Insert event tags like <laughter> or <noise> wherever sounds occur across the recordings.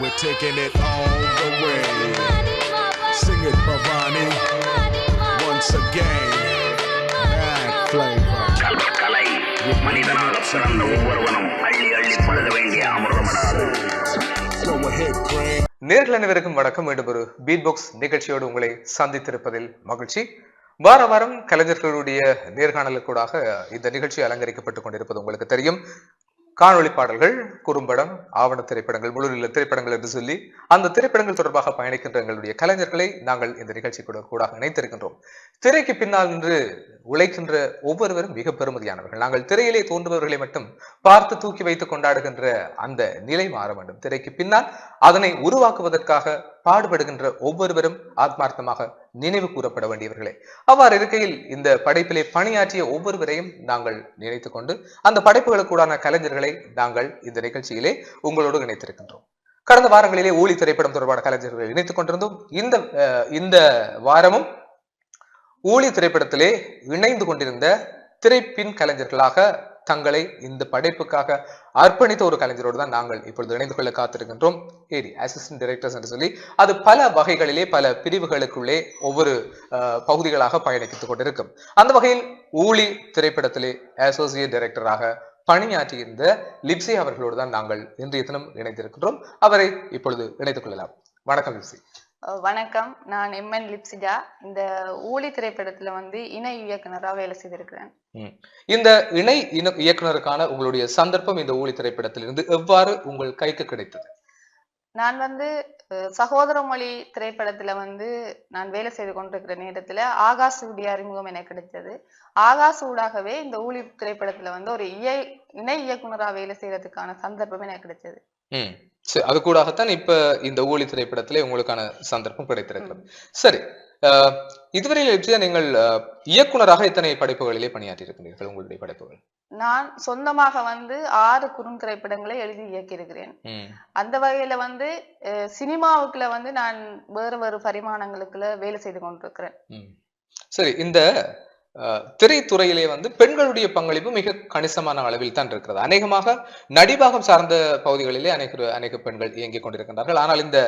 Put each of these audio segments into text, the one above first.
We're taking it all the way. Sing it, Bhavani. Once again. Mad flavor. கலை பிறந்த ஒவ்வொருவனும் அள்ளி அள்ளி பழுத வேண்டிய அமிர்தமடாது நேர்கள் அனைவருக்கும் வணக்கம் மீண்டும் ஒரு பீட் பாக்ஸ் நிகழ்ச்சியோடு உங்களை சந்தித்திருப்பதில் மகிழ்ச்சி வார வாரம் கலைஞர்களுடைய நேர்காணலுக்கூடாக இந்த நிகழ்ச்சி அலங்கரிக்கப்பட்டுக் கொண்டிருப்பது உங்களுக்கு தெரியும் காணொளி பாடல்கள் குறும்படம் ஆவண திரைப்படங்கள் முழுநில திரைப்படங்கள் என்று சொல்லி அந்த திரைப்படங்கள் தொடர்பாக பயணிக்கின்ற எங்களுடைய கலைஞர்களை நாங்கள் இந்த நிகழ்ச்சி கூட கூட இணைத்திருக்கின்றோம் திரைக்கு பின்னால் நின்று உழைக்கின்ற ஒவ்வொருவரும் மிக பெருமதியானவர்கள் நாங்கள் திரையிலே தோன்றுபவர்களை மட்டும் பார்த்து தூக்கி வைத்து கொண்டாடுகின்ற அந்த நிலை மாற வேண்டும். திரைக்கு பின்னால் அதனை உருவாக்குவதற்காக பாடுபடுகின்ற ஒவ்வொருவரும் ஆத்மார்த்தமாக நினைவு கூறப்பட வேண்டியவர்களே. அவ்வாறு இருக்கையில் இந்த படைப்பிலே பணியாற்றிய ஒவ்வொருவரையும் நாங்கள் நினைத்துக் கொண்டு அந்த படைப்புகளுக்கூடான கலைஞர்களை நாங்கள் இந்த நிகழ்ச்சியிலே உங்களோடு இணைத்திருக்கின்றோம். கடந்த வாரங்களிலே ஊழி திரைப்படம் தொடர்பான கலைஞர்களை இணைத்துக் கொண்டிருந்தோம். இந்த அஹ், இந்த வாரமும் ஊழி திரைப்படத்திலே இணைந்து கொண்டிருந்த திரைப்பின் கலைஞர்களாக தங்களை இந்த படைப்புக்காக அர்ப்பணித்த ஒரு கலைஞரோடு தான் நாங்கள் இப்பொழுது இணைந்து கொள்ள காத்திருக்கின்றோம். ஏடி அசிஸ்டன்ட் டைரக்டர்ஸ் என்று சொல்லி அது பல வகைகளிலே பல பிரிவுகளுக்குள்ளே ஒவ்வொரு பகுதிகளாக பயணித்துக் கொண்டிருக்கும். அந்த வகையில் ஊழி திரைப்படத்திலே அசோசியேட் டைரக்டராக பணியாற்றியிருந்த லிப்சி அவர்களோடு தான் நாங்கள் இன்றைய தினம் இணைந்திருக்கின்றோம். அவரை இப்பொழுது இணைத்துக் கொள்ளலாம். வணக்கம் லிப்சி வணக்கம். நான் எம்என் லிப்சிஜா இந்த ஊழி திரைப்படத்துல வந்து இணை இயக்குனரா வேலை செய்திருக்கிறேன். இந்த இணை இயக்குனருக்கான உங்களுடைய சந்தர்ப்பம் இந்த ஊழி திரைப்படத்திலிருந்து எவ்வாறு உங்கள் கைக்கு கிடைத்தது? நான் வந்து சகோதர மொழி திரைப்படத்துல வந்து நான் வேலை செய்து கொண்டிருக்கிற நேரத்துல ஆகாஷ் உடைய அறிமுகம் எனக்கு கிடைத்தது. ஆகாஷ் ஊடாகவே இந்த ஊழி திரைப்படத்துல வந்து ஒரு இய இணை இயக்குனரா வேலை செய்யறதுக்கான சந்தர்ப்பம் எனக்கு கிடைச்சது சரி அது கூடாகத்தான் இப்ப இந்த ஊழி திரைப்படத்திலே உங்களுக்கான சந்தர்ப்பம் கிடைத்திருக்கிறது. சரி இதுவரையில் லிப்சியா நீங்கள் இயக்குனராக எத்தனை படைப்புகளிலே பணியாற்றி இருக்கிறீர்கள் உங்களுடைய படைப்புகள்? நான் சொந்தமாக வந்து ஆறு குறுந்திரைப்படங்களை எழுதி இயக்கியிருக்கிறேன். அந்த வகையில வந்து சினிமாவுக்குள்ள வந்து நான் வேறு வேறு பரிமாணங்களுக்குள்ள வேலை செய்து கொண்டிருக்கிறேன். சரி இந்த திரைத்துறையிலே வந்து பெண்களுடைய பங்களிப்பு மிக கணிசமான அளவில் தான் இருக்கிறது. அநேகமாக நடிபாகம் சார்ந்த பகுதிகளிலே அநேக அநேக பெண்கள் இயங்கிக் கொண்டிருக்கின்றார்கள். ஆனால் இந்த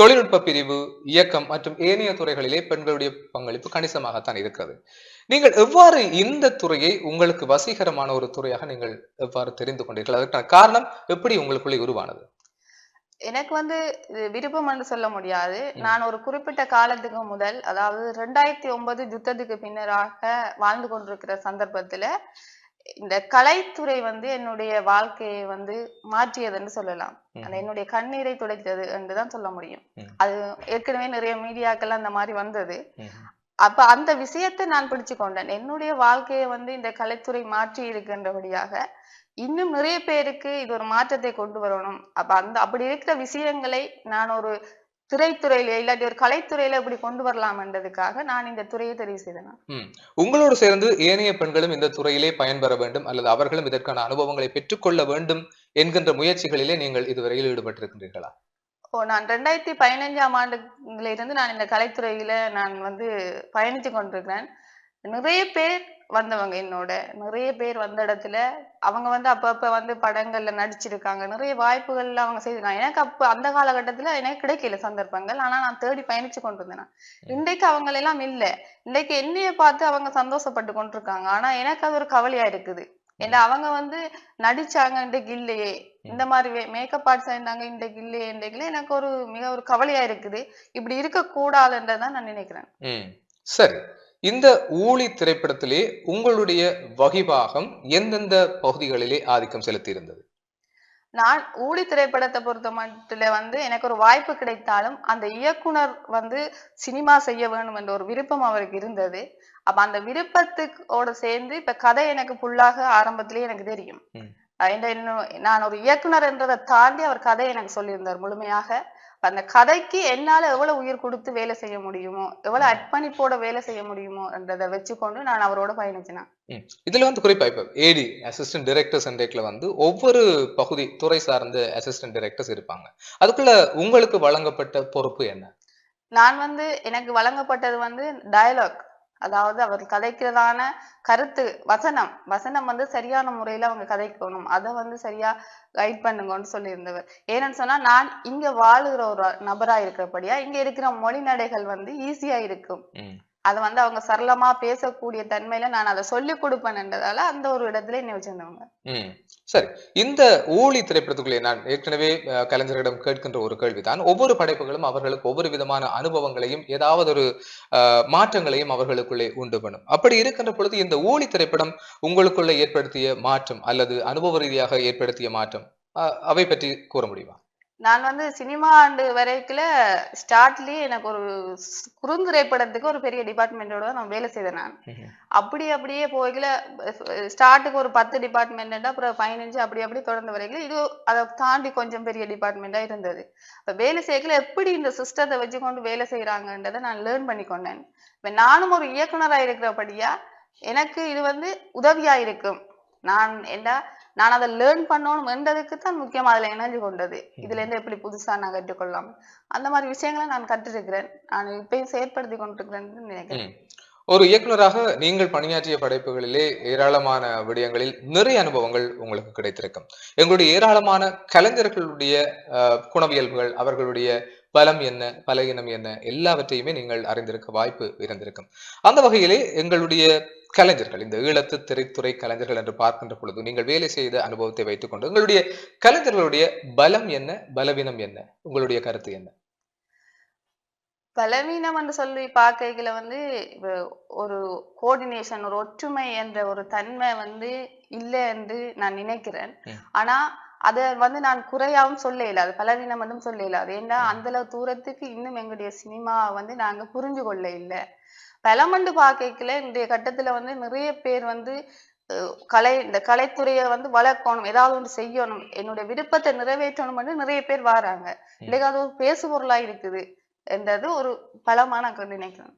தொழில்நுட்ப பிரிவு இயக்கம் மற்றும் ஏனைய துறைகளிலே பெண்களுடைய பங்களிப்பு கணிசமாகத்தான் இருக்கிறது. நீங்கள் எவ்வாறு இந்த துறையை உங்களுக்கு வசீகரமான ஒரு துறையாக நீங்கள் எவ்வாறு தெரிந்து கொண்டீர்கள்? அதற்கான காரணம் எப்படி உங்களுக்குள்ளே உருவானது? எனக்கு வந்து விருப்பம் என்று சொல்ல முடியாது நான் ஒரு குறிப்பிட்ட காலத்துக்கு முதல் அதாவது ரெண்டாயிரத்தி ஒன்பது யுத்தத்துக்கு பின்னராக வாழ்ந்து கொண்டிருக்கிற சந்தர்ப்பத்துல இந்த கலைத்துறை வந்து என்னுடைய வாழ்க்கையை வந்து மாற்றியதுன்னு சொல்லலாம். அந்த என்னுடைய கண்ணீரை துடைத்தது என்றுதான் சொல்ல முடியும். அது ஏற்கனவே நிறைய மீடியாக்கள் அந்த மாதிரி வந்தது. அப்ப அந்த விஷயத்தை நான் பிடிச்சு கொண்டேன் என்னுடைய வாழ்க்கையை வந்து இந்த கலைத்துறை மாற்றி இருக்கின்றபடியாக இன்னும் நிறைய பேருக்கு இது ஒரு மாற்றத்தை கொண்டு வரணும். அப்ப அந்த அப்படி இருக்கிற விஷயங்களை நான் ஒரு திரைத்துறையில இல்லாட்டி ஒரு கலைத்துறையில இப்படி கொண்டு வரலாம்ன்றதுக்காக நான் இந்த துறையை தெரிவு செய்தேன். உங்களோடு சேர்ந்து ஏனைய பெண்களும் இந்த துறையிலே பயன்பெற வேண்டும் அல்லது அவர்களும் இதற்கான அனுபவங்களை பெற்றுக்கொள்ள வேண்டும் என்கின்ற முயற்சிகளிலே நீங்கள் இதுவரையில் ஈடுபட்டிருக்கின்றீர்களா ஓ நான் ரெண்டாயிரத்தி பதினஞ்சாம் ஆண்டுல இருந்து நான் இந்த கலைத்துறையில நான் வந்து பயணித்து கொண்டிருக்கிறேன். நிறைய பேர் வந்தவங்க என்னோட நிறைய பேர் வந்த இடத்துல அவங்க வந்து அப்பப்ப வந்து படங்கள்ல நடிச்சிருக்காங்க. நிறைய வாய்ப்புகள்ல அவங்க செய்திருக்காங்க எனக்கு அப்ப அந்த காலகட்டத்துல எனக்கு கிடைக்கல சந்தர்ப்பங்கள். ஆனா நான் தேடி பயணிச்சு கொண்டிருந்தேன் நான். இன்றைக்கு அவங்க எல்லாம் இல்ல. இன்றைக்கு என்னைய பார்த்து அவங்க சந்தோஷப்பட்டு கொண்டிருக்காங்க. ஆனா எனக்கு அது ஒரு கவலையா இருக்குது. ஏன்னா அவங்க வந்து நடிச்சாங்க இன்றைக்கு இல்லையே. இந்த மாதிரி மேக்கப் ஆர்ட்ஸ் இருந்தாங்க இன்றைக்கு இல்லையே இன்றைக்கு எனக்கு ஒரு மிக ஒரு கவலையா இருக்குது. இப்படி இருக்க கூடாதுன்றதான் நான் நினைக்கிறேன். சரி. இந்த ஊழி திரைப்படத்திலே உங்களுடைய வகிபாகம் எந்தெந்த பகுதிகளிலே ஆதிக்கம் செலுத்தி இருந்தது நான் ஊழி திரைப்படத்தை பொறுத்த மட்டும் வந்து எனக்கு ஒரு வாய்ப்பு கிடைத்தாலும் அந்த இயக்குனர் வந்து சினிமா செய்ய வேணும் என்ற ஒரு விருப்பம் அவருக்கு இருந்தது. அப்ப அந்த விருப்பத்துக்கோட சேர்ந்து இப்ப கதை எனக்கு ஃபுல்லாக ஆரம்பத்திலேயே எனக்கு தெரியும். நான் ஒரு இயக்குனர் என்றதை தாண்டி அவர் கதையை எனக்கு சொல்லியிருந்தார் முழுமையாக. அந்த கதைக்கு என்னால எவ்வளவு உயிர் கொடுத்து வேலை செய்ய முடியுமோ எவ்வளவு அர்ப்பணிப்போட வேலை செய்ய முடியுமோ என்றதை வச்சுக்கொண்டு நான் அவரோட பயணிச்சினேன். இதுல வந்து குறிப்பா இப்ப ஏடி அசிஸ்டன்ட் டைரக்டர்ஸ் என்டேக்ல வந்து ஒவ்வொரு பகுதி துறை சார்ந்த அசிஸ்டன்ட் டைரக்டர்ஸ் இருப்பாங்க. அதுக்குள்ள உங்களுக்கு வழங்கப்பட்ட பொறுப்பு என்ன? நான் வந்து எனக்கு வழங்கப்பட்டது வந்து டயலாக் அதாவது அவர் கதைக்கிறதான கருத்து வசனம். வசனம் வந்து சரியான முறையில அவங்க கதைக்கணும். அதை வந்து சரியா கைட் பண்ணுங்கன்னு சொல்லியிருந்தவர். ஏன்னு சொன்னா நான் இங்க வாழுகிற ஒரு நபரா இருக்கிறபடியா இங்க இருக்கிற மொழி நடைகள் வந்து ஈஸியா இருக்கும். அதை வந்து அவங்க சரளமா பேசக்கூடிய தன்மையில நான் அதை சொல்லி கொடுப்பேன்ன்றதால அந்த ஒரு இடத்துல என்னை வச்சிருந்தவங்க. சரி. இந்த ஊழி திரைப்படத்துக்குள்ளே நான் ஏற்கனவே கலைஞர்களிடம் கேட்கின்ற ஒரு கேள்விதான். ஒவ்வொரு படைப்புகளும் அவர்களுக்கு ஒவ்வொரு விதமான அனுபவங்களையும் ஏதாவது ஒரு அஹ், மாற்றங்களையும் அவர்களுக்குள்ளே உண்டு பண்ணும். அப்படி இருக்கின்ற பொழுது இந்த ஊழி திரைப்படம் உங்களுக்குள்ளே ஏற்படுத்திய மாற்றம் அல்லது அனுபவ ரீதியாக ஏற்படுத்திய மாற்றம் அஹ், அவை பற்றி கூற முடியுமா? நான் வந்து சினிமா ஆண்டு வரைக்குல ஸ்டார்ட்லயே எனக்கு ஒரு குறுந்திரைப்படத்துக்கு ஒரு பெரிய டிபார்ட்மெண்டோட நான் வேலை செய்தேன் நான். அப்படி அப்படியே போய்கல ஸ்டார்ட்டுக்கு ஒரு பத்து டிபார்ட்மெண்ட் அப்புறம் பதினஞ்சு அப்படி அப்படி தொடர்ந்து வரைக்கும் இது அதை தாண்டி கொஞ்சம் பெரிய டிபார்ட்மெண்டா இருந்தது. இப்ப வேலை செய்யல எப்படி இந்த சிஸ்டத்தை வச்சுக்கொண்டு வேலை செய்யறாங்கன்றதை நான் லேர்ன் பண்ணி கொண்டேன். இப்ப நானும் ஒரு இயக்குனரா இருக்கிறபடியா எனக்கு இது வந்து உதவியா இருக்கும். நான் என்ன நான் அதை லேர்ன் பண்ணணும்ன்றதுக்கு தான் முக்கியமா. அதுல இணைஞ்சு கொண்டது. இதுல இருந்து எப்படி புதுசா நான் கற்றுக்கொள்ளலாம்? அந்த மாதிரி விஷயங்களை நான் கற்றிருக்கிறேன். நான் இப்பயும் செயற்படுத்தி கொண்டிருக்கிறேன்னு நினைக்கிறேன். ஒரு இயக்குனராக நீங்கள் பணியாற்றிய படைப்புகளிலே ஏராளமான விடயங்களில் நிறைய அனுபவங்கள் உங்களுக்கு கிடைத்திருக்கும். எங்களுடைய ஏராளமான கலைஞர்களுடைய அஹ், குணவியல்புகள் அவர்களுடைய பலம் என்ன பலகீனம் என்ன எல்லாவற்றையுமே நீங்கள் அறிந்திருக்க வாய்ப்பு இருந்திருக்கும். அந்த வகையிலே எங்களுடைய கலைஞர்கள் இந்த ஈழத்து திரைத்துறை கலைஞர்கள் என்று பார்க்கின்ற பொழுது நீங்கள் வேலை செய்த அனுபவத்தை வைத்துக்கொண்டு உங்களுடைய கலைஞர்களுடைய பலம் என்ன பலவீனம் என்ன? உங்களுடைய கருத்து என்ன? பலவீனம் என்று சொல்லி பார்க்கையில வந்து ஒரு கோஆர்டினேஷன் ஒரு ஒற்றுமை என்ற ஒரு தன்மை வந்து இல்லை என்று நான் நினைக்கிறேன். ஆனா அத வந்து நான் குறையாவும் சொல்ல இயலாது பலவீனம் மட்டும் சொல்ல இயலாது ஏன்னா. அந்த அளவு தூரத்துக்கு இன்னும் எங்களுடைய சினிமா வந்து நாங்க புரிஞ்சு கொள்ள இல்லை பலமண்டு பார்க்கையில இன்றைய கட்டத்துல வந்து நிறைய பேர் வந்து கலை இந்த கலைத்துறையை வந்து வளர்க்கணும் ஏதாவது ஒன்று செய்யணும் என்னுடைய விருப்பத்தை நிறைவேற்றணும் நிறைய பேர் வராங்க. இல்லையா அது ஒரு பேசு பொருளா இருக்குது. என்றது ஒரு பலமா நான் நினைக்கிறேன்.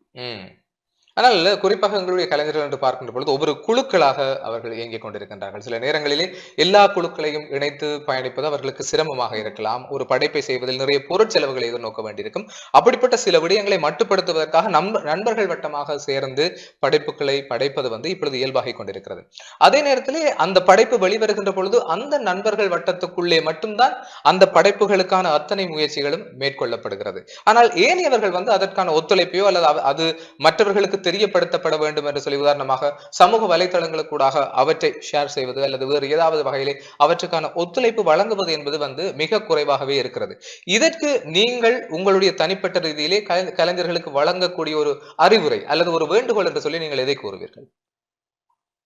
ஆனால் குறிப்பாக எங்களுடைய கலைஞர்கள் என்று பார்க்கின்ற பொழுது ஒவ்வொரு குழுக்களாக அவர்கள் இயங்கிக் கொண்டிருக்கின்றார்கள். சில நேரங்களிலே எல்லா குழுக்களையும் இணைத்து பயணிப்பது அவர்களுக்கு சிரமமாக இருக்கலாம். ஒரு படைப்பை செய்வதில் நிறைய பொருட்செலவுகளை எதிர்நோக்க வேண்டியிருக்கும். அப்படிப்பட்ட சில விடயங்களை மட்டுப்படுத்துவதற்காக நம் நண்பர்கள் வட்டமாக சேர்ந்து படைப்புகளை படைப்பது வந்து இப்பொழுது இயல்பாகிக் கொண்டிருக்கிறது. அதே நேரத்திலே அந்த படைப்பு வெளிவருகின்ற பொழுது அந்த நண்பர்கள் வட்டத்துக்குள்ளே மட்டும்தான் அந்த படைப்புகளுக்கான அத்தனை முயற்சிகளும் மேற்கொள்ளப்படுகிறது. ஆனால் ஏனையவர்கள் வந்து அதற்கான ஒத்துழைப்பையோ அல்லது அது மற்றவர்களுக்கு தெரியப்படுத்தப்பட வேண்டும் என்று சொல்லி உதாரணமாக சமூக வலைதளங்களுக்கூடாக அவற்றை ஷேர் செய்வது அல்லது வேறு ஏதாவது வகையிலே அவற்றுக்கான ஒத்துழைப்பு வழங்குவது என்பது வந்து மிக குறைவாகவே இருக்கிறது. இதற்கு நீங்கள் உங்களுடைய தனிப்பட்ட ரீதியிலே கலைஞர்களுக்கு வழங்கக்கூடிய ஒரு அறிவுரை அல்லது ஒரு வேண்டுகோள் என்று சொல்லி நீங்கள் எதை கூறுவீர்கள்?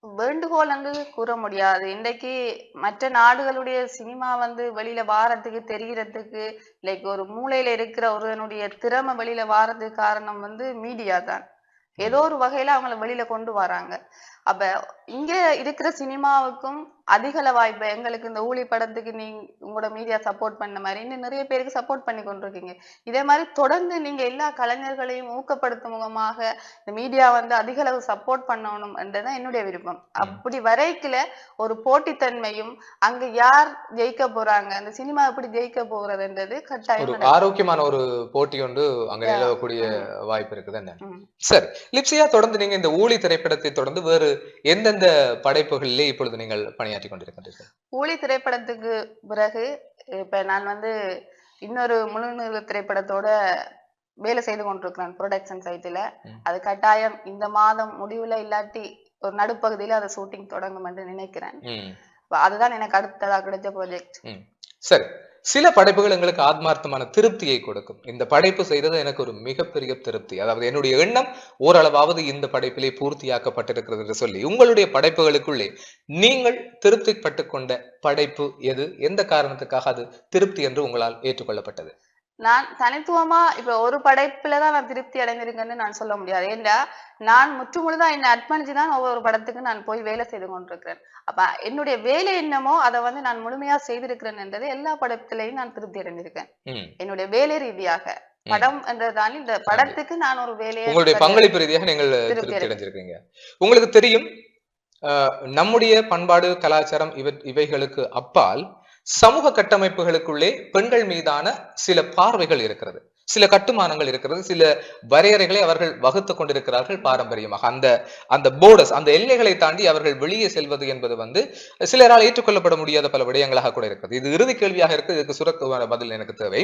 வேண்டுகோள் அங்கு கூற முடியாது. இன்றைக்கு மற்ற நாடுகளுடைய சினிமா வந்து வெளியில வாரத்துக்கு தெரிகிறதுக்கு லைக் ஒரு மூலையில இருக்கிற ஒருவனுடைய திறமை வெளியில வாரதுக்கு காரணம் வந்து மீடியா தான். ஏதோ ஒரு வகையில அவங்கள வெளியில கொண்டு வராங்க. அப்ப இங்க இருக்கிற சினிமாவுக்கும் அதிகள வாய்ப்பு எங்களுக்கு இந்த ஊழி படத்துக்கு நீங்க உங்களோட மீடியா சப்போர்ட் பண்ண மாதிரி இன்னும் நிறைய பேருக்கு சப்போர்ட் பண்ணி கொண்டிருக்கீங்க இதே மாதிரி தொடர்ந்து நீங்க எல்லா கலைஞர்களையும் ஊக்கப்படுத்தும் முகமாக இந்த மீடியா வந்து அதிக அளவு சப்போர்ட் பண்ணணும் என்றதான் என்னுடைய விருப்பம் அப்படி வரைக்குல ஒரு போட்டித்தன்மையும் அங்க யார் ஜெயிக்க போறாங்க அந்த சினிமா எப்படி ஜெயிக்க போகிறதுன்றது ஒரு கட்டாயம். ஆரோக்கியமான ஒரு போட்டி ஒன்று அங்க. நிலவக்கூடிய ம். வாய்ப்பு இருக்குது என்ன ம். சரி லிப்சியா தொடர்ந்து நீங்க இந்த ஊழி திரைப்படத்தை தொடர்ந்து வேறு எந்தெந்த படைப்புகளிலே இப்பொழுது நீங்கள் பணியாற்றி கொண்டிருக்கின்றீர்கள்? ஊழி திரைப்படத்துக்கு பிறகு இப்ப நான் வந்து இன்னொரு முழு நிறுவ திரைப்படத்தோட வேலை செய்து கொண்டிருக்கிறேன் ப்ரொடக்ஷன் சைட்டில் ம். அது கட்டாயம் இந்த மாதம் முடிவுல இல்லாட்டி ஒரு நடுப்பகுதியில அதை ஷூட்டிங் தொடங்கும் என்று நினைக்கிறேன். அதுதான் எனக்கு அடுத்ததா கிடைச்ச ப்ராஜெக்ட். சரி. சில படைப்புகள் எங்களுக்கு ஆத்மார்த்தமான திருப்தியை கொடுக்கும். இந்த படைப்பு செய்தது எனக்கு ஒரு மிகப்பெரிய திருப்தி. அதாவது என்னுடைய எண்ணம் ஓரளவாவது இந்த படைப்பிலே பூர்த்தியாக்கப்பட்டிருக்கிறது என்று சொல்லி உங்களுடைய படைப்புகளுக்குள்ளே நீங்கள் திருப்திப்பட்டு கொண்ட படைப்பு எது? எந்த காரணத்துக்காக அது திருப்தி என்று உங்களால் ஏற்றுக்கொள்ளப்பட்டது? நான் தனித்துவமா இப்ப ஒரு படைப்புல தான் நான் திருப்தி அடைஞ்சிருக்கேன்னு நான் சொல்ல முடியாது. ஏன்டா நான் முற்றுமுழுதா என்னை அர்ப்பணிச்சு தான் ஒவ்வொரு படத்துக்கு நான் போய் வேலை செய்து கொண்டிருக்கிறேன். அப்ப என்னுடைய வேலை என்னமோ அதை வந்து நான் முழுமையா செய்திருக்கிறேன் என்றது எல்லா படத்திலையும் நான் திருப்தி அடைஞ்சிருக்கேன். என்னுடைய வேலை ரீதியாக. படம் என்றதானே இந்த படத்துக்கு நான் ஒரு வேலையை உங்களுடைய பங்களிப்பு ரீதியாக நீங்கள் திருப்தி திருப்தி அடை- அடைஞ்சிருக்கீங்க. உங்களுக்கு தெரியும் நம்முடைய பண்பாடு கலாச்சாரம் இவ இவைகளுக்கு அப்பால் சமூக கட்டமைப்புகளுக்குள்ளே பெண்கள் மீதான சில பார்வைகள் இருக்கிறது. சில கட்டுமானங்கள் இருக்கிறது. சில வரையறைகளை அவர்கள் வகுத்து கொண்டிருக்கிறார்கள் பாரம்பரியமாக. அந்த அந்த போர்டர்ஸ் அந்த எல்லைகளை தாண்டி அவர்கள் வெளியே செல்வது என்பது வந்து சிலரால் ஏற்றுக்கொள்ளப்பட முடியாத பல விடயங்களாக கூட இருக்கிறது. இது இறுதி கேள்வியாக இருக்கு இதுக்கு சுரக்குமான பதில் எனக்கு தேவை.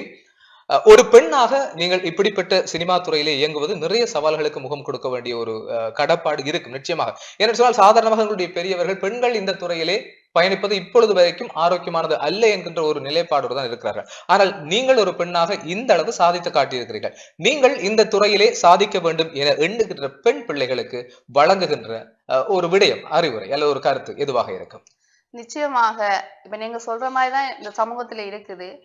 ஒரு பெண்ணாக நீங்கள் இப்படிப்பட்ட சினிமா துறையிலே இயங்குவது நிறைய சவால்களுக்கு முகம் கொடுக்க வேண்டிய ஒரு கடப்பாடு இருக்கும் நிச்சயமாக. ஏன்னு சொன்னால் சாதாரணமாக எங்களுடைய பெரியவர்கள் பெண்கள் இந்த துறையிலே பயணிப்பது இப்பொழுது வரைக்கும் ஆரோக்கியமானது அல்ல என்கின்ற ஒரு நிலைப்பாடோடு தான் இருக்கிறார்கள். ஆனால் நீங்கள் ஒரு பெண்ணாக இந்த அளவு சாதித்து காட்டியிருக்கிறீர்கள். நீங்கள் இந்த துறையிலே சாதிக்க வேண்டும் என எண்ணுகின்ற பெண் பிள்ளைகளுக்கு வழங்குகின்ற ஒரு விடயம் அறிவுரை அல்ல ஒரு கருத்து எதுவாக இருக்கும்? நிச்சயமாக இப்ப நீங்க சொல்ற மாதிரிதான் இந்த சமூகத்துல இருக்குது.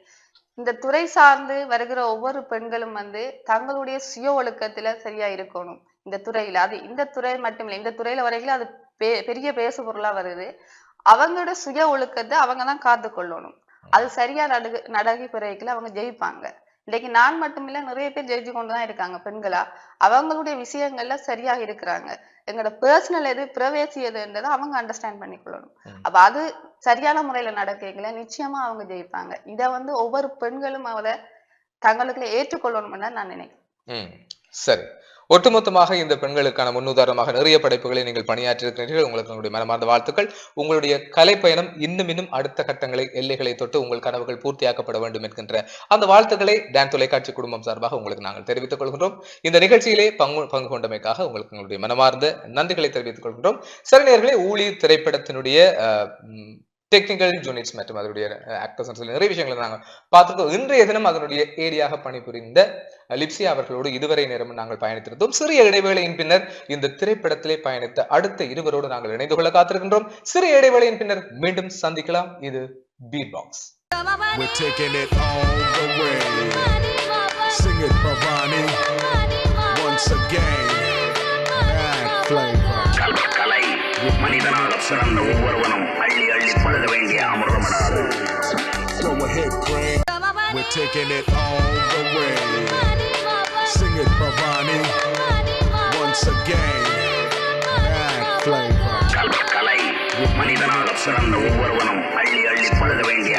இந்த துறை சார்ந்து வருகிற ஒவ்வொரு பெண்களும் வந்து தங்களுடைய சுய ஒழுக்கத்துல சரியா இருக்கணும். இந்த துறையில. அது இந்த துறை மட்டும் இல்லை இந்த துறையில வரைக்கும் அது பெ- பெரிய பேசு பொருளா வருது. அவங்களோட சுய ஒழுக்கத்தை அவங்க தான் காத்து கொள்ளணும் அது சரியா நடுகு நடகி பிறகுல அவங்க ஜெயிப்பாங்க. இன்னைக்கு நான் மட்டுமில்ல நிறைய பேர் ஜெயிச்சு கொண்டுதான் இருக்காங்க பெண்களா. அவங்களுடைய விஷயங்கள்ல சரியா இருக்கிறாங்க. எங்களோட பர்சனல் எது பிரவேசி எதுன்றதை அவங்க அண்டர்ஸ்டாண்ட் பண்ணிக்கொள்ளணும். அப்ப அது சரியான முறையில நடக்கல நிச்சயமா அவங்க ஜெயிப்பாங்க. இத வந்து ஒவ்வொரு பெண்களும் அதை தங்களுக்குள்ள ஏற்றுக்கொள்ளணும்னு தான் நான் நினைக்கிறேன். சரி. ஒட்டுமொத்தமாக இந்த பெண்களுக்கான முன்னுதாரணமாக நிறைய படைப்புகளை நீங்கள் பணியாற்றியிருக்கிறீர்கள். உங்களுக்கு உங்களுடைய மனமார்ந்த வாழ்த்துக்கள். உங்களுடைய கலைப்பயணம் இன்னும் இன்னும் அடுத்த கட்டங்களை எல்லைகளை தொட்டு உங்கள் கனவுகள் பூர்த்தியாக்கப்பட வேண்டும் என்கின்ற அந்த வாழ்த்துக்களை டான் தொலைக்காட்சி குடும்பம் சார்பாக உங்களுக்கு நாங்கள் தெரிவித்துக் கொள்கின்றோம். இந்த நிகழ்ச்சியிலே பங்கு பங்கு கொண்டமைக்காக உங்களுக்கு உங்களுடைய மனமார்ந்த நன்றிகளை தெரிவித்துக் கொள்கின்றோம். சரி நேயர்களே ஊழி திரைப்படத்தினுடைய டெக்னிக்கல் யூனிட்ஸ் மற்றும் அதனுடைய ஆக்டர்ஸ் சொல்லி நிறைய விஷயங்களை நாங்கள் பார்த்துருக்கோம் இன்றைய தினம் அதனுடைய ஏரியாக பணிபுரிந்த லிப்சியா அவர்களோடு இதுவரை நேரம் நாங்கள் பயணித்திருந்தோம் சிறிய இடைவேளையின் பின்னர் இந்த திரைப்படத்திலே பயணித்த அடுத்த இருவரோடு நாங்கள் இணைந்து கொள்ள காத்திருக்கின்றோம் சிறிய இடைவேளையின் பின்னர் மீண்டும் சந்திக்கலாம் இது beat box We're taking it all the way. Sing it, Bhavani. Once again. Bad flavor. கல்- கலை மனிதனாக பிறந்த ஒவ்வொருவனும் பழுத வேண்டிய அமிர்தமடா Go ahead, Craig. We're taking it all the way. Sing it, Bhavani. Once again. Bad flavor. கல்- மனிதனாக பிறந்த ஒவ்வொருவனும் அள்ளி அள்ளி வேண்டிய.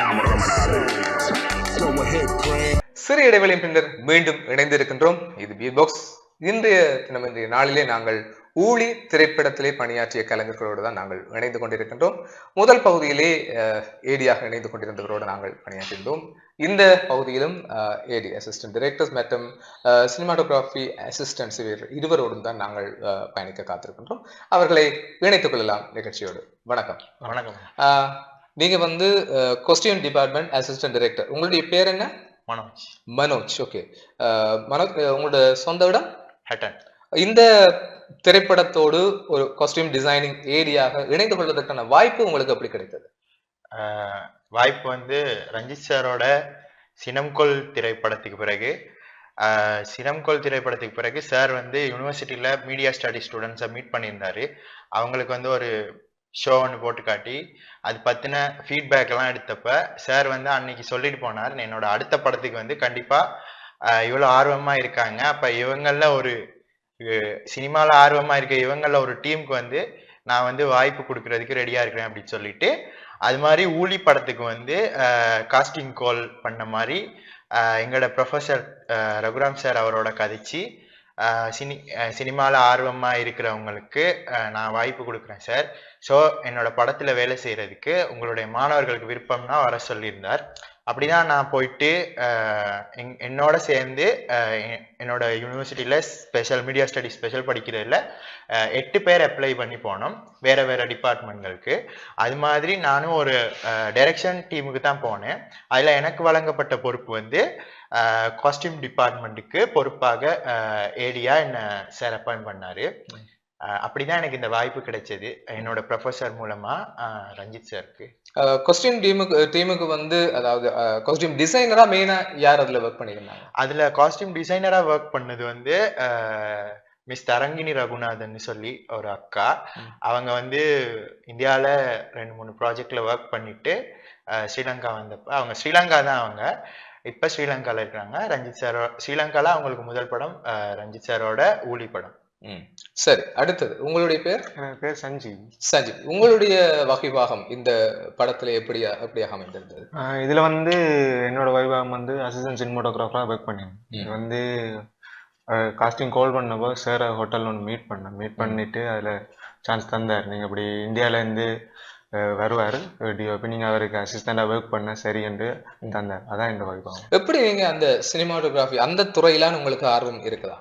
சிறிய இடைவெளியின் பின்னர் மீண்டும் இணைந்திருக்கின்றோம் இது பீட் பாக்ஸ் இன்றைய தினம் இன்றைய நாளிலே நாங்கள் ஊழி திரைப்படத்திலே பணியாற்றிய கலைஞர்களோடு தான் நாங்கள் இணைந்து கொண்டிருக்கின்றோம். முதல் பகுதியிலே ஏடியாக இணைந்து கொண்டிருந்தவரோடு நாங்கள் பணியாற்றியிருந்தோம். இந்த பகுதியிலும் ஏடி அசிஸ்டன்ட் டைரக்டர்ஸ் மற்றும் சினிமாட்டோகிராஃபி அசிஸ்டன்ட்ஸ் இருவரோடும் தான் நாங்கள் பயணிக்க காத்திருக்கின்றோம். அவர்களை இணைத்துக் கொள்ளலாம் நிகழ்ச்சியோடு. வணக்கம். வணக்கம். நீங்க வந்து கொஸ்டியூம் டிபார்ட்மெண்ட் அசிஸ்டன்ட் டைரக்டர் உங்களுடைய பேர் என்ன? மனோஜ். மனோஜ். ஓகே. மனோஜ் உங்களோட சொந்த இடம்? ஹட்டன். இந்த திரைப்படத்தோடு ஒரு காஸ்டியூம் டிசைனிங் ஏரியாக இணைந்து கொள்வதற்கான வாய்ப்பு உங்களுக்கு எப்படி கிடைத்தது? வாய்ப்பு வந்து ரஞ்சித் சாரோட சினம்கொல் திரைப்படத்துக்கு பிறகு ஆஹ் திரைப்படத்துக்கு பிறகு சார் வந்து யூனிவர்சிட்டியில் மீடியா ஸ்டடி ஸ்டூடெண்ட்ஸை மீட் பண்ணியிருந்தாரு. அவங்களுக்கு வந்து ஒரு ஷோ ஒன்று போட்டு காட்டி அது பற்றின ஃபீட்பேக்கெல்லாம் எடுத்தப்ப சார் வந்து அன்னைக்கு சொல்லிட்டு போனார் என்னோட அடுத்த படத்துக்கு வந்து கண்டிப்பாக இவ்வளோ ஆர்வமாக இருக்காங்க. அப்போ இவங்களில் ஒரு சினிமாவில் ஆர்வமாக இருக்க இவங்களில் ஒரு டீமுக்கு வந்து நான் வந்து வாய்ப்பு கொடுக்கறதுக்கு ரெடியாக இருக்கிறேன் அப்படின்னு சொல்லிட்டு அது மாதிரி ஊழி படத்துக்கு வந்து காஸ்டிங் கால் பண்ண மாதிரி எங்களோட ப்ரொஃபஸர் ரகுராம் சார் அவரோட கதைச்சு சினி சினிமாவில் ஆர்வமாக இருக்கிறவங்களுக்கு நான் வாய்ப்பு கொடுக்குறேன் சார் ஸோ என்னோட படத்தில் வேலை செய்கிறதுக்கு உங்களுடைய மாணவர்களுக்கு விருப்பம்னா வர சொல்லியிருந்தார். அப்படிதான் நான் போயிட்டு என்னோட சேர்ந்து எ- என்னோட யூனிவர்சிட்டியில் ஸ்பெஷல் மீடியா ஸ்டடி ஸ்பெஷல் படிக்கிறதுல எட்டு பேர் அப்ளை பண்ணி போனோம். வேற வேற டிபார்ட்மெண்ட்களுக்கு அது மாதிரி நானும் ஒரு டைரக்ஷன் டீமுக்கு தான் போனேன். அதில் எனக்கு வழங்கப்பட்ட பொறுப்பு வந்து காஸ்டியூம் டிபார்ட்மெண்ட்டுக்கு பொறுப்பாக ஏடியா என்னை சார் அப்பாயின் பண்ணார். அப்படிதான் எனக்கு இந்த வாய்ப்பு கிடைச்சது. என்னோட ப்ரொஃபஸர் மூலமா ரஞ்சித் சாருக்கு கொஸ்டியூம் டீமுக்கு டீமுக்கு வந்து அதாவது கொஸ்டியூம் டிசைனரா மெயினா யார் அதுல ஒர்க் பண்ணியிருந்தாங்க? அதுல காஸ்டியூம் டிசைனரா ஒர்க் பண்ணது வந்து மிஸ் தரங்கினி ரகுநாதன் சொல்லி ஒரு அக்கா. அவங்க வந்து இந்தியால ரெண்டு மூணு ப்ராஜெக்ட்ல ஒர்க் பண்ணிட்டு ஸ்ரீலங்கா வந்தப்ப அவங்க ஸ்ரீலங்கா தான் அவங்க. இப்ப ஸ்ரீலங்கால இருக்காங்க. ரஞ்சித் சாரோ ஸ்ரீலங்கால அவங்களுக்கு முதல் படம் ரஞ்சித் சாரோட ஊழி படம். ம். சரி அடுத்தது. உங்களுடைய பேர்? எனக்கு பேர் சஞ்சீவ். சஞ்சீவ். உங்களுடைய வகைபாகம் இந்த படத்துல எப்படியா எப்படியாக அமைந்திருந்தது? இதுல வந்து என்னோட வைபவம் வந்து அசிஸ்டன்ட் சினிமோட்டோகிராஃபராக ஒர்க் பண்ணியிருந்தேன். இது வந்து காஸ்டியூம் கால் பண்ணப்போ சார் ஹோட்டல் ஒன்று மீட் பண்ணேன். மீட் பண்ணிட்டு அதில் சான்ஸ் தந்தார். நீங்கள் இப்படி இந்தியாவிலேருந்து வருவார். டிஓபி நீங்கள் அவருக்கு அசிஸ்டண்டாக ஒர்க் பண்ண சரி என்று தந்தார். அதான் இந்த வைபவம் எப்படி நீங்க அந்த சினிமாட்டோகிராஃபி அந்த துறையிலான உங்களுக்கு ஆர்வம் இருக்குதா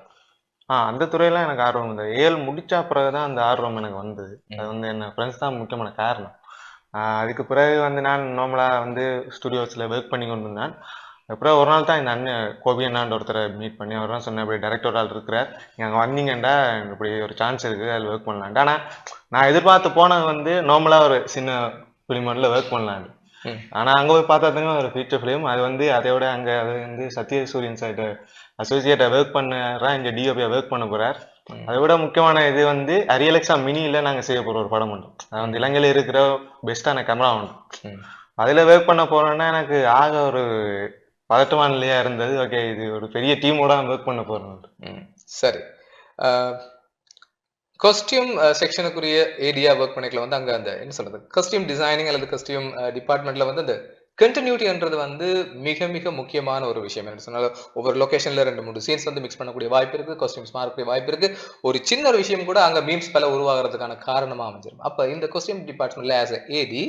ஆ அந்த துறையில எனக்கு ஆர்வம் இருந்தது ஏழு முடிச்ச பிறகு தான் அந்த ஆர்வம் எனக்கு வந்தது. அது வந்து என்ன ஃப்ரெண்ட்ஸ் தான் முக்கியமான காரணம். ஆஹ் அதுக்கு பிறகு வந்து நான் நார்மலாக வந்து ஸ்டுடியோஸில் ஒர்க் பண்ணி கொண்டு இருந்தேன் அப்புறம் ஒரு நாள் தான் இந்த அண்ணன் கோபி அண்ணான்ற ஒருத்தரை மீட் பண்ணி அவர் தான் சொன்னேன் இப்படி டேரக்டர் ஆள் இருக்கிறார். நீங்கள் அங்கே வந்தீங்கண்டா இப்படி ஒரு சான்ஸ் இருக்குது அதில் ஒர்க் பண்ணலான்ட்டு. ஆனால் நான் எதிர்பார்த்து போனது வந்து நார்மலாக ஒரு சின்ன ஃபிலிம் ஒன்றில் ஒர்க் பண்ணலான்னு ம். ஆனால் அங்கே போய் பார்த்ததுங்க ஒரு ஃபீச்சர் ஃபிலிம் அது வந்து அதை விட அங்கே அது வந்து சத்யசூரியன் சைடு அசோசியேட்டை ஒர்க் பண்ணறா இங்கே டிஓபியை ஒர்க் பண்ண போகிறார். அதை விட முக்கியமான இது வந்து அரியலெக்ஸா மினியில் நாங்கள் செய்ய போகிற ஒரு படம் உண்டு. அது வந்து இலங்கையில் இருக்கிற பெஸ்ட்டான கேமரா உண்டு. அதில் ஒர்க் பண்ண போறோன்னா எனக்கு ஆக ஒரு பதட்டமான நிலையா இருந்தது. ஓகே இது ஒரு பெரிய டீமோட ஒர்க் பண்ண போறோம் ம். சரி. காஸ்டியூம் செக்ஷனுக்குரிய ஏரியா ஒர்க் பண்ணிக்கல வந்து அங்க அந்த என்ன சொல்றது? காஸ்டியூம் டிசைனிங் அல்லது காஸ்டியூம் டிபார்ட்மெண்ட்ல வந்து அந்த கண்டினியூட்டின்றது வந்து மிக மிக முக்கியமான ஒரு விஷயம். என்ன சொன்னாலும் ஒவ்வொரு லொகேஷன்ல ரெண்டு மூணு சீன்ஸ் வந்து மிக்ஸ் பண்ணக்கூடிய வாய்ப்பு இருக்கு கொஸ்டின்ஸ் மாறக்கூடிய வாய்ப்பு இருக்கு. ஒரு சின்ன ஒரு விஷயம் கூட அங்க மீம்ஸ் பல உருவாகிறதுக்கான காரணமா அமைஞ்சிடும் அப்ப இந்த கொஸ்டின் டிபார்ட்மெண்ட்ல ஆஸ் எ ஏடி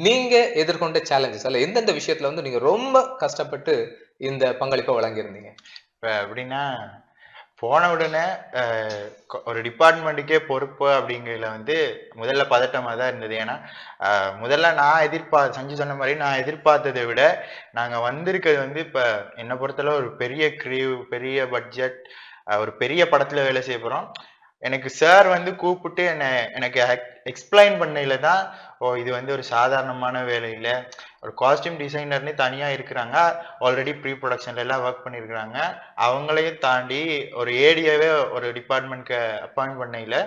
நீங்க எதிர்கொண்ட சேலஞ்சஸ் அல்ல எந்தெந்த விஷயத்துல வந்து நீங்க ரொம்ப கஷ்டப்பட்டு இந்த பங்களிப்பை வழங்கியிருந்தீங்க? இப்போ எப்படின்னா போன உடனே ஒரு டிபார்ட்மெண்ட்டுக்கே பொறுப்பு அப்படிங்கிறதுல வந்து முதல்ல பதட்டமாக தான் இருந்தது. ஏன்னா முதல்ல நான் எதிர்பார் சஞ்சு சொன்ன மாதிரி நான் எதிர்பார்த்ததை விட நாங்கள் வந்திருக்கிறது வந்து இப்போ என்னை பொறுத்தளவு ஒரு பெரிய க்ரீவ் பெரிய பட்ஜெட் ஒரு பெரிய படத்தில் வேலை செய்ய போகிறோம் எனக்கு சார் வந்து கூப்பிட்டு என்னை எனக்கு எக்ஸ்பிளைன் பண்ணையில தான் ஓ இது வந்து ஒரு சாதாரணமான வேலை இல்லை. ஒரு காஸ்டியூம் டிசைனர்னு தனியாக இருக்கிறாங்க. ஆல்ரெடி ப்ரீ ப்ரொடக்ஷன்ல எல்லாம் ஒர்க் பண்ணியிருக்கிறாங்க. அவங்களையும் தாண்டி ஒரு ஏடியாவே ஒரு டிபார்ட்மெண்ட்க்கு அப்பாயிண்ட் பண்ணையில்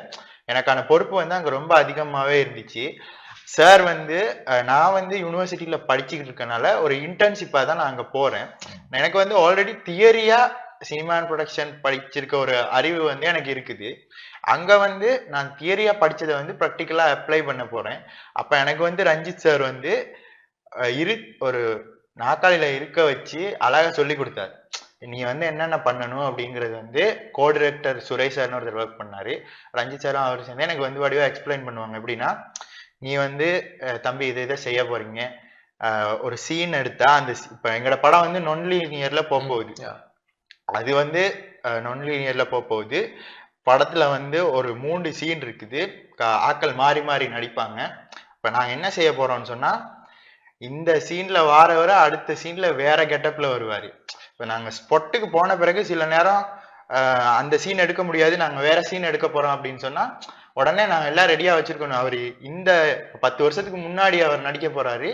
எனக்கான பொறுப்பு வந்து அங்கே ரொம்ப அதிகமாகவே இருந்துச்சு. சார் வந்து நான் வந்து யூனிவர்சிட்டியில் படிச்சுக்கிட்டு இருக்கனால ஒரு இன்டர்ன்ஷிப்பாக தான் நான் அங்கே போகிறேன் எனக்கு வந்து ஆல்ரெடி தியரியாக சினிமா ப்ரொடக்ஷன் படிச்சிருக்க ஒரு அறிவு வந்து எனக்கு இருக்குது. அங்கே வந்து நான் தியரியாக படித்ததை வந்து ப்ராக்டிக்கலாக அப்ளை பண்ண போகிறேன் அப்போ எனக்கு வந்து ரஞ்சித் சார் வந்து இரு ஒரு நாக்காளியில இருக்க வச்சு அழகா சொல்லி கொடுத்தாரு. நீ வந்து என்னென்ன பண்ணணும் அப்படிங்கிறது வந்து கோ டிரெக்டர் சுரேஷ் சார்னு ஒருத்தர் ஒர்க் பண்ணாரு. ரஞ்சித் சாரும் அவர் சேர்ந்து எனக்கு வந்து வடிவா எக்ஸ்பிளைன் பண்ணுவாங்க. எப்படின்னா நீ வந்து தம்பி இதை இதை செய்ய போறீங்க. ஒரு சீன் எடுத்தா அந்த இப்ப எங்களோட படம் வந்து நொன்லீனியர்ல போக போகுது. Yeah. அது வந்து நொன்லீனியர்ல போக போகுது. படத்துல வந்து ஒரு மூன்று சீன் இருக்குது. ஆட்கள் மாறி மாறி நடிப்பாங்க. இப்ப நாங்க என்ன செய்ய போறோம்னு சொன்னா இந்த சீன்ல வாரவர அடுத்த சீன்ல வேற கெட்டப்ல வருவாரு. இப்ப நாங்க ஸ்பொட்டுக்கு போன பிறகு சில நேரம் அந்த சீன் எடுக்க முடியாது நாங்க வேற சீன் எடுக்க போறோம் அப்படின்னு சொன்னா உடனே நாங்க எல்லாம் ரெடியா வச்சிருக்கணும். அவர் இந்த பத்து வருஷத்துக்கு முன்னாடி அவர் நடிக்க போறாரு.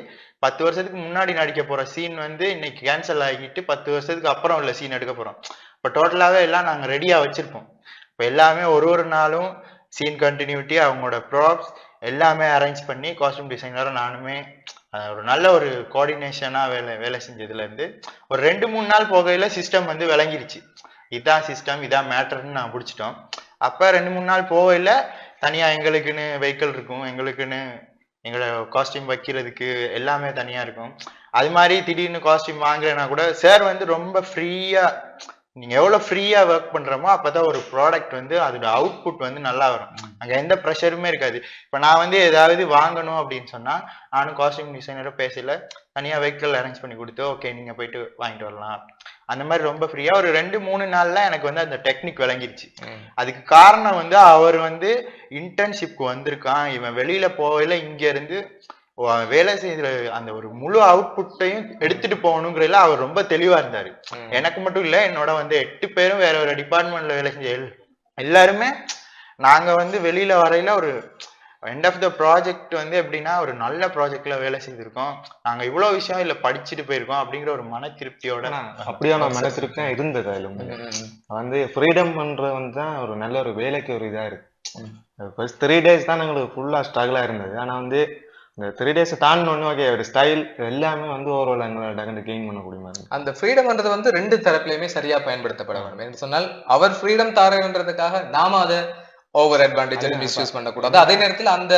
பத்து வருஷத்துக்கு முன்னாடி நடிக்க போற சீன் வந்து இன்னைக்கு கேன்சல் ஆகிட்டு பத்து வருஷத்துக்கு அப்புறம் உள்ள சீன் எடுக்க போறோம். இப்போ டோட்டலாவே எல்லாம் நாங்க ரெடியா வச்சிருப்போம். இப்போ எல்லாமே ஒரு ஒரு நாளும் சீன் கண்டினியூட்டி அவங்களோட ப்ராப்ஸ் எல்லாமே அரேஞ்ச் பண்ணி காஸ்டியூம் டிசைனரும் நானுமே ஒரு நல்ல ஒரு கோஆர்டினேஷனாக வேலை வேலை செஞ்சதுலேருந்து ஒரு ரெண்டு மூணு நாள் போகையில் சிஸ்டம் வந்து விளங்கிருச்சு. இதான் சிஸ்டம் இதான் மேட்டர்னு நான் பிடிச்சிட்டோம். அப்போ ரெண்டு மூணு நாள் போகையில் தனியாக எங்களுக்குன்னு வெஹிக்கிள் இருக்கும். எங்களுக்குன்னு எங்களோட காஸ்டியூம் வைக்கிறதுக்கு எல்லாமே தனியாக இருக்கும். அது மாதிரி திடீர்னு காஸ்டியூம் வாங்குறேன்னா கூட சார் வந்து ரொம்ப ஃப்ரீயாக நீங்க எவ்வளவு ஃப்ரீயா ஒர்க் பண்றோமோ அப்பதான் ஒரு ப்ராடக்ட் வந்து அதோட அவுட்புட் வந்து நல்லா வரும். அங்க எந்த ப்ரெஷருமே இருக்காது. இப்ப நான் வந்து ஏதாவது வாங்கணும் அப்படின்னு சொன்னா நானும் காஸ்டியூம் டிசைனரும் பேசல. தனியா வெஹிக்கிள் அரேஞ்ச் பண்ணி கொடுத்து ஓகே நீங்க போயிட்டு வாங்கிட்டு வரலாம். அந்த மாதிரி ரொம்ப ஃப்ரீயா ஒரு ரெண்டு மூணு நாள்ல எனக்கு வந்து அந்த டெக்னிக் விளங்கிருச்சு. அதுக்கு காரணம் வந்து அவர் வந்து இன்டர்ன்ஷிப்க்கு வந்திருக்கான். இவன் வெளியில போகல இங்க இருந்து ஓ, அவன் வேலை செய்யற அந்த ஒரு முழு அவுட்புட்டையும் எடுத்துட்டு போகணுங்கிறதுல அவர் ரொம்ப தெளிவா இருந்தாரு. எனக்கு மட்டும் இல்ல என்னோட வந்து எட்டு பேரும் வேற ஒரு டிபார்ட்மெண்ட்ல வேலை செஞ்ச எல்- எல்லாருமே நாங்க வந்து வெளியில வரையில ஒரு எண்ட் ஆஃப் த ப்ராஜெக்ட் வந்து எப்படின்னா ஒரு நல்ல ப்ராஜெக்ட்ல வேலை செய்திருக்கோம். நாங்க இவ்வளவு விஷயம் இல்ல படிச்சுட்டு போயிருக்கோம் அப்படிங்கிற ஒரு மன திருப்தியோட அப்படியான மனத்திற்கு தான் இருந்தது அதுல. வந்து ஃப்ரீடம் பண்றது வந்து தான் ஒரு நல்ல ஒரு வேலைக்கு ஒரு இதா இருக்கு. ஃபர்ஸ்ட் த்ரீ டேஸ் தான் எங்களுக்கு ஃபுல்லா ஸ்ட்ரகிளா இருந்தது. ஆனா வந்து இந்த த்ரீ டேஸ் தாண்டினோடனே ஓகே ஒரு ஸ்டைல் எல்லாமே வந்து ஓவரால் எங்களால் டக்குனு கெயின் பண்ணக்கூடிய மாதிரி. அந்த ஃப்ரீடம்ன்றது வந்து ரெண்டு தரப்புலையுமே சரியா பயன்படுத்தப்பட வேண்டும். என்று சொன்னால் அவர் ஃப்ரீடம் தாரன்றதுக்காக நாம அதை ஓவர் அட்வான்டேஜ் மிஸ்யூஸ் பண்ணக்கூடாது. அதே நேரத்தில் அந்த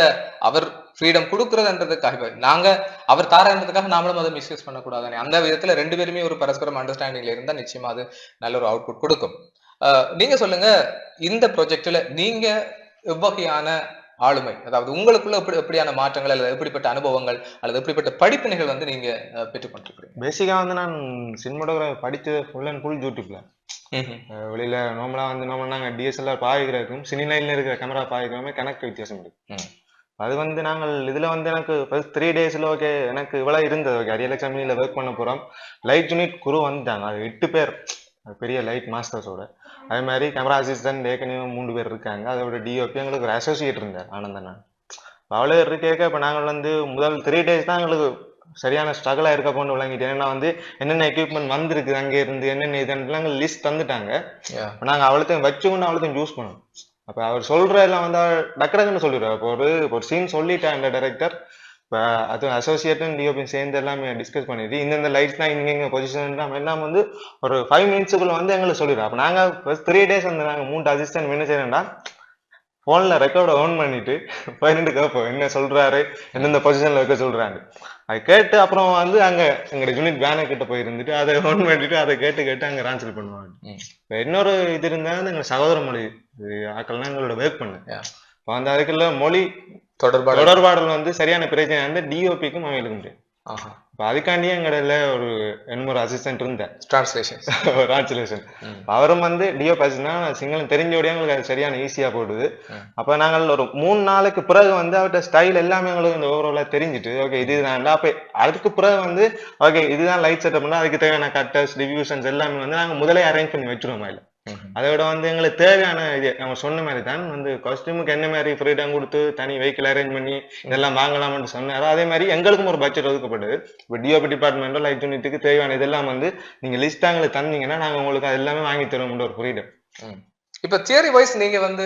அவர் ஃப்ரீடம் கொடுக்கறதுன்றதுக்காக நாங்க அவர் தாரன்றதுக்காக நாமளும் அதை மிஸ்யூஸ் பண்ணக்கூடாது. அந்த விதத்துல ரெண்டு பேருமே ஒரு பரஸ்பரம் அண்டர்ஸ்டாண்டிங்ல இருந்தா நிச்சயமா அது நல்ல ஒரு அவுட்புட் கொடுக்கும். நீங்க சொல்லுங்க இந்த ப்ரொஜெக்ட்ல நீங்க எவ்வகையான ஆளுமை. அதாவது உங்களுக்குள்ள எப்படி எப்படியான மாற்றங்கள் அல்லது எப்படிப்பட்ட அனுபவங்கள் அல்லது எப்படிப்பட்ட படிப்பினைகள் வந்து நீங்க பெற்றுக்கொண்டிருக்கிறீங்க. பேசிக்கா வந்து நான் சினிமாட்டோகிராஃபி படித்தது ஃபுல் அண்ட் ஃபுல் யூடியூப்ல வெளியில நார்மலா வந்து நம்ம நாங்க டிஎஸ்எல்ஆர் பாவிக்கிறதுக்கும் சினி லைன்ல இருக்கிற கேமரா பாவிக்கிறோமே கணக்கு வித்தியாசம் இருக்கு. அது வந்து நாங்கள் இதுல வந்து எனக்கு ஃபர்ஸ்ட் த்ரீ டேஸ்ல ஓகே எனக்கு இவ்வளவு இருந்தது. ஓகே அரியல் கம்பெனில ஒர்க் பண்ண போறோம். லைட் யூனிட் குரு வந்துட்டாங்க. அது எட்டு பேர். பெரிய லைட் மாஸ்டர்ஸோட அதே மாதிரி கேமரா அசிஸ்டன்ட் ஏற்கனவே மூணு பேர் இருக்காங்க. அதோட டிஓபி எங்களுக்கு ஒரு அசோசியேட் இருந்தார் ஆனந்தன் அவ்வளோ இருக்கேக்க இப்போ நாங்கள் வந்து முதல் த்ரீ டேஸ் தான் எங்களுக்கு சரியான ஸ்ட்ரகிளாக இருக்க போன்னு விளங்கிட்டு ஏன்னா வந்து என்னென்ன எக்யூப்மெண்ட் வந்திருக்கு அங்கே இருந்து என்னென்ன இதுன்னு லிஸ்ட் தந்துட்டாங்க. நாங்கள் அவ்வளோத்தையும் வச்சுக்கொண்டு அவ்வளோத்தையும் யூஸ் பண்ணணும் அப்போ அவர் சொல்ற எல்லாம் வந்து டக்கு டக்குன்னு சொல்லிடுவார். இப்போ ஒரு ஒரு சீன் சொல்லிட்டேன் அந்த டைரக்டர் இப்போ அது அசோசியேட்டும் டிஓபியும் சேர்ந்து எல்லாமே டிஸ்கஸ் பண்ணிட்டு இந்தந்த லைட்ஸ் தான் இங்கே இங்கே பொசிஷன் தான் எல்லாம் வந்து ஒரு ஃபைவ் மினிட்ஸுக்குள்ள வந்து எங்களுக்கு சொல்லிடுறோம் அப்போ நாங்கள் ஃபர்ஸ்ட் த்ரீ டேஸ் வந்து நாங்கள் மூணு அசிஸ்டன்ட் என்ன செய்யணும்டா ஃபோனில் ரெக்கார்டை ஆன் பண்ணிட்டு பதினெட்டு கேட்போம் என்ன சொல்றாரு எந்தெந்த பொசிஷன்ல வைக்க சொல்றாரு அதை கேட்டு அப்புறம் வந்து அங்க எங்களோட யூனிட் வேனை கிட்ட போய் இருந்துட்டு அதை ஆன் பண்ணிட்டு அதை கேட்டு கேட்டு அங்க ரான்சல் பண்ணுவாங்க. இப்ப இன்னொரு இது இருந்தா எங்க சகோதர மொழி இது ஆக்கள்லாம் எங்களோட ஒர்க் பண்ணு. இப்போ அந்த அதுக்குள்ள மொழி தொடர்பான தொடர்பாடல் வந்து சரியான பிரச்சனை வந்து டிஓபிக்கும் அவங்களுக்கு முடியும் ஆஹா. இப்போ அதுக்காண்டியே எங்கடையில ஒரு என்ன <laughs> ஒரு அசிஸ்டன்ட் இருந்தேன். டிரான்ஸ்லேஷன் ரான்சுலேஷன் ம். அவரும் வந்து டிஓ பேசுனா சிங்களம் தெரிஞ்சோடய எங்களுக்கு அது சரியான ஈஸியா போடுது. அப்ப நாங்கள் ஒரு மூணு நாளுக்கு பிறகு வந்து அவர்கிட்ட ஸ்டைல் எல்லாமே எங்களுக்கு இந்த ஓவராலா தெரிஞ்சுட்டு ஓகே இதுதான். அப்ப அதுக்கு பிறகு வந்து ஓகே இதுதான் லைட் செட்டப் பண்ணா அதுக்கு தேவையான கட்டர்ஸ் டிவியூஷன்ஸ் எல்லாமே வந்து நாங்க முதலே அரேஞ்ச் பண்ணி வச்சிருவோம் அதுல அதை விட வந்து எங்களுக்கு தேவையான இது நம்ம சொன்ன மாதிரி தான் வந்து காஸ்டியூமுக்கு என்ன மாதிரி ஃப்ரீடம் கொடுத்து தனி வெஹிக்கிள் அரேஞ்ச் பண்ணி இதெல்லாம் வாங்கலாம்னு சொன்னாரோ அதே மாதிரி எங்களுக்கும் ஒரு பட்ஜெட் ஒதுக்கப்படுது. இப்போ டிஓபி டிபார்ட்மெண்ட்டோ லைட் யூனிட்டுக்கு தேவையான இதெல்லாம் வந்து நீங்க லிஸ்ட் எங்களுக்கு தந்தீங்கன்னா நாங்க உங்களுக்கு அது எல்லாமே வாங்கி தருவோம்ன்ற ஒரு ஃப்ரீடம் இப்ப தியரி வைஸ் நீங்க வந்து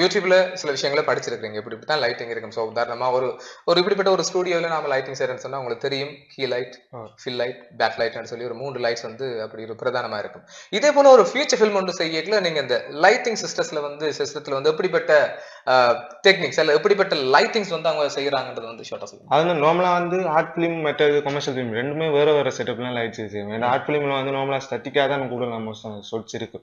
யூடியூப்ல சில விஷயங்களை படிச்சிருக்கீங்க இப்படி இப்படி தான் லைட்டிங் இருக்கும். ஸோ உதாரணமா ஒரு ஒரு இப்படிப்பட்ட ஒரு ஸ்டுடியோல நாம லைட்டிங் செய்யறேன்னு சொன்னா உங்களுக்கு தெரியும் key light. Fill light back லைட்னு சொல்லி ஒரு மூன்று லைட்ஸ் வந்து அப்படி ஒரு பிரதானமா இருக்கும். இதே போல ஒரு ஃபியூச்சர் ஃபில்ம் ஒன்று செய்யல நீங்க இந்த லைட்டிங் சிஸ்டம்ஸ்ல வந்து சிஸ்டத்துல வந்து எப்படிப்பட்ட டெக்னிக்ஸ் அல்ல எப்படிப்பட்ட லைட்டிங்ஸ் வந்து அவங்க செய்யறாங்கன்றது வந்து ஷார்ட்டா சொல்லுங்க. அது வந்து நார்மலா வந்து ஆர்ட் ஃபிலிம் மற்றது கமர்ஷியல் ஃபிலிம் ரெண்டுமே வேற வேற செட்டப்லாம் லைட்ஸ் செய்யும். ஏன்னா ஆர்ட் ஃபிலிம்ல வந்து நார்மலா ஸ்டட்டிக்காக தான் கூட நம்ம சொட்ஸ் இருக்கு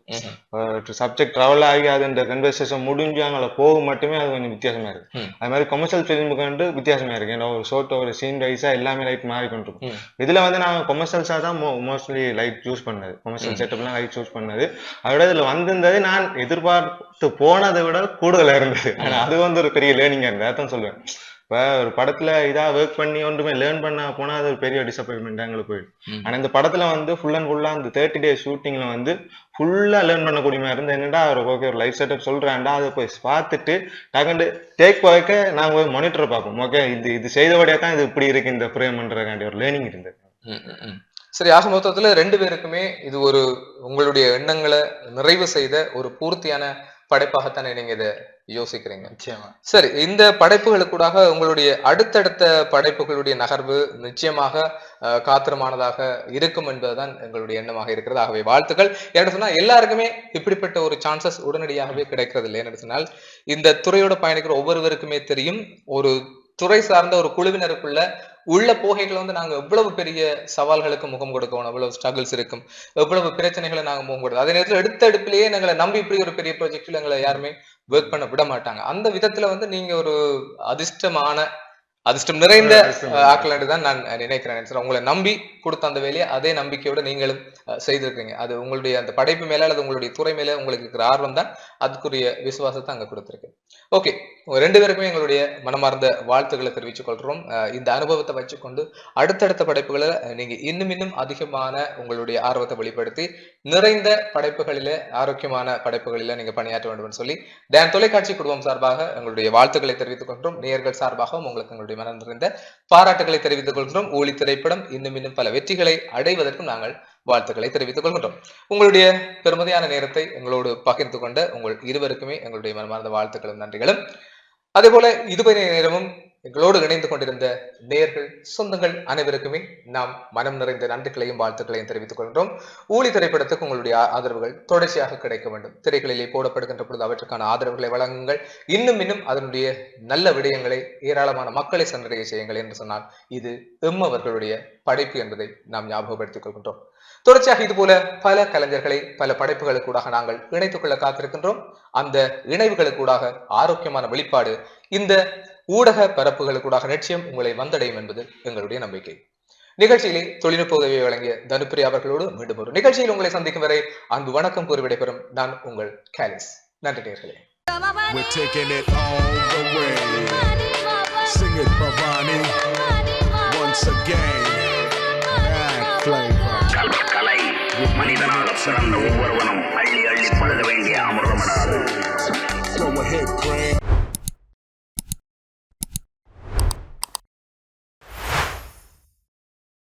சப்ஜெக்ட் ட்ராவல் ஆகி அது இந்த கன்வர்சேஷன் முடிஞ்சு அங்கே போக மட்டுமே அது கொஞ்சம் வித்தியாசமா இருக்கு. ம். அது மாதிரி கமர்ஷியல் ஃபிலிமுக்கு வந்து வித்தியாசமா இருக்கு. ஏன்னா ஒரு ஷோட் ஒரு சீன் வைஸா எல்லாமே லைட் மாறி கொண்டு இருக்கும் ம். இதுல வந்து நாங்க கொமர்ஷியல்ஸா தான் மோஸ்ட்லி லைட் யூஸ் பண்ணது. கொமர்ஷியல் ம். செட்டப்லாம் லைட் யூஸ் பண்ணது. அதோட இதுல வந்திருந்தது நான் எதிர்பார்த்து போனதை விட கூடுதலா இருந்தது. ஆனா அது வந்து ஒரு பெரிய லேர்னிங்கா இருந்தது அதான் சொல்லுவேன் இப்ப ஒரு படத்துல இதா ஒர்க் பண்ணி ஒன்றுமே லேர்ன் பண்ண போனா அது ஒரு பெரிய டிசப்பாயின்மெண்ட் எங்களுக்கு போயிடும். ஆனா இந்த படத்துல வந்து ஃபுல் அண்ட் ஃபுல்லா அந்த தேர்ட்டி டே ஷூட்டிங்ல வந்து ஃபுல்லா லேர்ன் பண்ணக்கூடிய மாதிரி இருந்து என்னடா ஒரு ஓகே ஒரு லைஃப் செட்டப் சொல்றான்டா அதை போய் பார்த்துட்டு டக்குண்டு டேக் போய்க்க நாங்க போய் மானிட்டர் பார்ப்போம். ஓகே இது இது செய்தபடியா தான் இது இப்படி இருக்கு இந்த ஃப்ரேம்ன்றக்காண்டி ஒரு லேர்னிங் இருந்தது. சரி ஆக மொத்தத்துல ரெண்டு பேருக்குமே இது ஒரு உங்களுடைய எண்ணங்களை நிறைவு செய்த ஒரு பூர்த்தியான படைப்பாகத்தானே நீங்க இதை யோசிக்கிறீங்க? நிச்சயமா. சரி இந்த படைப்புகளுக்கூடாக உங்களுடைய அடுத்தடுத்த படைப்புகளுடைய நகர்வு நிச்சயமாக காத்திரமானதாக இருக்கும் என்பதுதான் எங்களுடைய எண்ணமாக இருக்கிறது. ஆகவே வாழ்த்துக்கள். என்ன சொன்னா எல்லாருக்குமே இப்படிப்பட்ட ஒரு சான்சஸ் உடனடியாகவே கிடைக்கிறது இல்லை என்ன சொன்னால் இந்த துறையோட பயணிக்கிற ஒவ்வொருவருக்குமே தெரியும் ஒரு துறை சார்ந்த ஒரு குழுவினருக்குள்ள உள்ள போகைகள் வந்து நாங்க எவ்வளவு பெரிய சவால்களுக்கு முகம் கொடுக்கணும் எவ்வளவு ஸ்ட்ரகிள்ஸ் இருக்கும் எவ்வளவு பிரச்சனைகளை நாங்க முகம் கொடுக்கணும். அதே நேரத்தில் எடுத்த எடுப்பிலேயே எங்களை நம்பி இப்படி ஒரு பெரிய ப்ராஜெக்ட்ல எங்களை யாருமே ஒர்க் பண்ண விட மாட்டாங்க. அந்த விதத்துல வந்து நீங்க ஒரு அதிர்ஷ்டமான அதிர்ஷ்டம் நிறைந்த ஆக்கலாண்டு தான் நான் நினைக்கிறேன். சார் உங்களை நம்பி கொடுத்த அந்த வேலையை அதே நம்பிக்கையோட நீங்களும் செய்திருக்கீங்க. அது உங்களுடைய அந்த படைப்பு மேல அல்லது உங்களுடைய துறை மேல உங்களுக்கு இருக்கிற ஆர்வம் தான் அதுக்குரிய விசுவாசத்தை அங்க கொடுத்துருக்கு. ஓகே ரெண்டு பேருக்குமே எங்களுடைய மனமார்ந்த வாழ்த்துக்களை தெரிவித்துக் கொள்கிறோம். இந்த அனுபவத்தை வச்சுக்கொண்டு அடுத்தடுத்த படைப்புகளை நீங்க இன்னும் இன்னும் அதிகமான உங்களுடைய ஆர்வத்தை வெளிப்படுத்தி நிறைந்த படைப்புகளிலே ஆரோக்கியமான படைப்புகளில நீங்க பணியாற்ற வேண்டும் சொல்லி தேன் தொலைக்காட்சி குடும்பம் சார்பாக எங்களுடைய வாழ்த்துக்களை தெரிவித்துக் கொள்கிறோம். நேயர்கள் சார்பாகவும் உங்களுக்கு எங்களுடைய மனம் நிறைந்த பாராட்டுகளை தெரிவித்துக் கொள்கிறோம். ஊழி திரைப்படம் இன்னும் இன்னும் பல வெற்றிகளை அடைவதற்கும் நாங்கள் வாழ்த்துக்களை தெரிவித்துக் கொள்கின்றோம். உங்களுடைய பெருமதியான நேரத்தை எங்களோடு பகிர்ந்து கொண்ட உங்கள் இருவருக்குமே எங்களுடைய மனமார்ந்த வாழ்த்துக்களும் நன்றிகளும். அதே போல இதுவரை நேரமும் எங்களோடு இணைந்து கொண்டிருந்த நேர்கள் சொந்தங்கள் அனைவருக்குமே நாம் மனம் நிறைந்த நன்றிகளையும் வாழ்த்துக்களையும் தெரிவித்துக் கொள்கிறோம். ஊழி திரைப்படத்துக்கு உங்களுடைய ஆதரவுகள் தொடர்ச்சியாக கிடைக்க வேண்டும். திரைகளிலே போடப்படுகின்ற பொழுது அவற்றுக்கான ஆதரவுகளை வழங்குங்கள். இன்னும் இன்னும் அதனுடைய நல்ல விடயங்களை ஏராளமான மக்களை சென்றடைய செய்யுங்கள் என்று சொன்னால் இது எம் அவர்களுடைய படைப்பு என்பதை நாம் ஞாபகப்படுத்திக் கொள்கின்றோம். தொடர்ச்சியாக இது போல பல கலைஞர்களை பல படைப்புகளுக்கூடாக நாங்கள் இணைத்துக் கொள்ள காத்திருக்கின்றோம். அந்த இணைவுகளுக்கூடாக ஆரோக்கியமான வெளிப்பாடு இந்த ஊடக பரப்புகளுக்கூடாக நிச்சயம் உங்களை வந்தடையும் என்பது எங்களுடைய நம்பிக்கை நிகழ்ச்சியிலே தொழில்நுட்ப உதவியை வழங்கிய தனுப்பிரி அவர்களோடு மீண்டும் ஒரு நிகழ்ச்சியில் உங்களை சந்திக்கும் வரை அன்பு வணக்கம் கூறி விடைபெறும் நான் உங்கள் கேலிஸ் நன்றி நேர்களே We're taking it all the way. Sing it, Bhavani. Once again, bad flavor. கல் கலை மனிதனாக பிறந்த ஒவ்வொருவனும் அள்ளி அள்ளி பழுத வேண்டிய Craig.